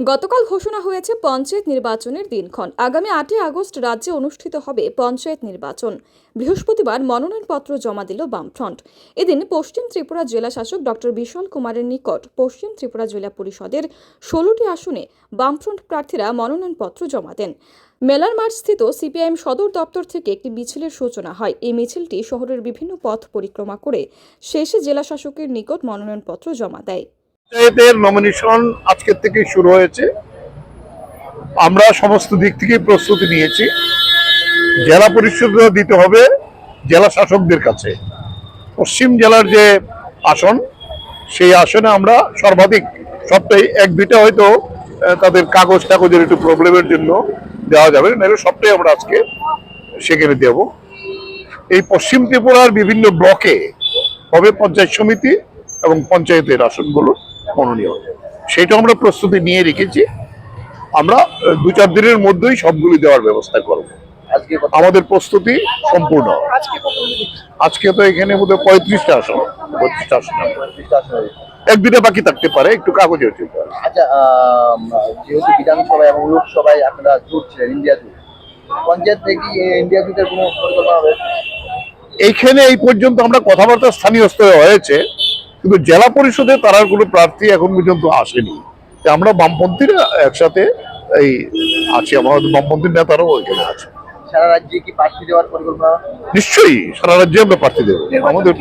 গতকাল ঘোষণা হয়েছে পঞ্চায়েত নির্বাচনের দিনক্ষণ। আগামী আটই আগস্ট রাজ্যে অনুষ্ঠিত হবে পঞ্চায়েত নির্বাচন। বৃহস্পতিবার মনোনয়নপত্র জমা দিল বামফ্রন্ট। এদিন পশ্চিম ত্রিপুরা জেলা শাসক ডক্টর বিশাল কুমারের নিকট পশ্চিম ত্রিপুরা জেলা পরিষদের ষোলোটি আসনে বামফ্রন্ট প্রার্থীরা মনোনয়নপত্র জমা দেন। মেলার মাঠ স্থিত সিপিআইএম সদর দপ্তর থেকে একটি মিছিলের সূচনা হয়। এই মিছিলটি শহরের বিভিন্ন পথ পরিক্রমা করে শেষে জেলা শাসকের নিকট মনোনয়নপত্র জমা দেয়। পঞ্চায়েতের নমিনেশন আজকের থেকে শুরু হয়েছে। আমরা সমস্ত দিক থেকে প্রস্তুতি নিয়েছি। জেলা পরিষদ দিতে হবে জেলা শাসকদের কাছে। পশ্চিম জেলার যে আসন, সেই আসনে আমরা সর্বাধিক সবটাই এক দুইটা হয়তো তাদের কাগজ টাগজের একটু প্রবলেমের জন্য দেওয়া যাবে। নাহলে সবটাই আমরা আজকে সেখানে দেব। এই পশ্চিম ত্রিপুরার বিভিন্ন ব্লকে হবে পঞ্চায়েত সমিতি এবং পঞ্চায়েতের আসনগুলো। মনোনীয় সেটা আমরা প্রস্তুতি নিয়ে রেখেছি। আমরা দু চার দিনের মধ্যেই সবগুলি দেওয়ার ব্যবস্থা করব। আজকে আমাদের প্রস্তুতি সম্পূর্ণ। আজকে তো এখানে বোধহয় পঁয়ত্রিশটা আসন পঁয়ত্রিশটা আসন পঁয়ত্রিশটা আসন হয়েছে। এক দুটা বাকি থাকতে পারে একটু কাগজে পারে আচ্ছা যেহেতু বিধানসভায় এবং লোকসভায় আপনারা জোট ছিলেন ইন্ডিয়া জোট পঞ্চায়েত থেকে ইন্ডিয়া জোটের কোনো পরিকল্পনা হবে? এইখানে এই পর্যন্ত আমরা কথাবার্তা স্থানীয় স্তরে হয়েছে। কিন্তু জেলা পরিষদে তার কোনো প্রার্থী এখন পর্যন্ত আসেনি। আমরা বামপন্থীরা একসাথে এই আছি আমাদের বামপন্থী নেতারাও এখানে আছে। সারা রাজ্যে কি প্রার্থী দেওয়ার পরিকল্পনা? নিশ্চয়ই সারা রাজ্যে আমরা প্রার্থী দেবো। আমাদের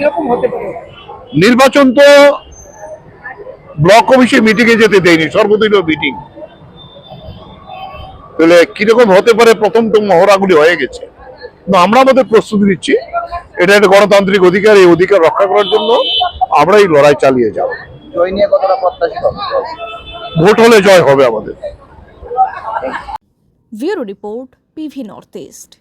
নির্বাচন তো ব্লক অফিসে মিটিং এ যেতে দেয়নি সর্বদলীয় মিটিং। তাহলে কীরকম হতে পারে? প্রথম তো মহড়াগুলি হয়ে গেছে। কিন্তু আমরা আমাদের প্রস্তুতি নিচ্ছি। এটা একটা গণতান্ত্রিক অধিকার এই অধিকার রক্ষা করার জন্য আমরা এই লড়াই চালিয়ে যাব। জয় নিয়ে কতটা প্রত্যাশিত ভোট হলে জয় হবে আমাদের। Bureau report PV North East.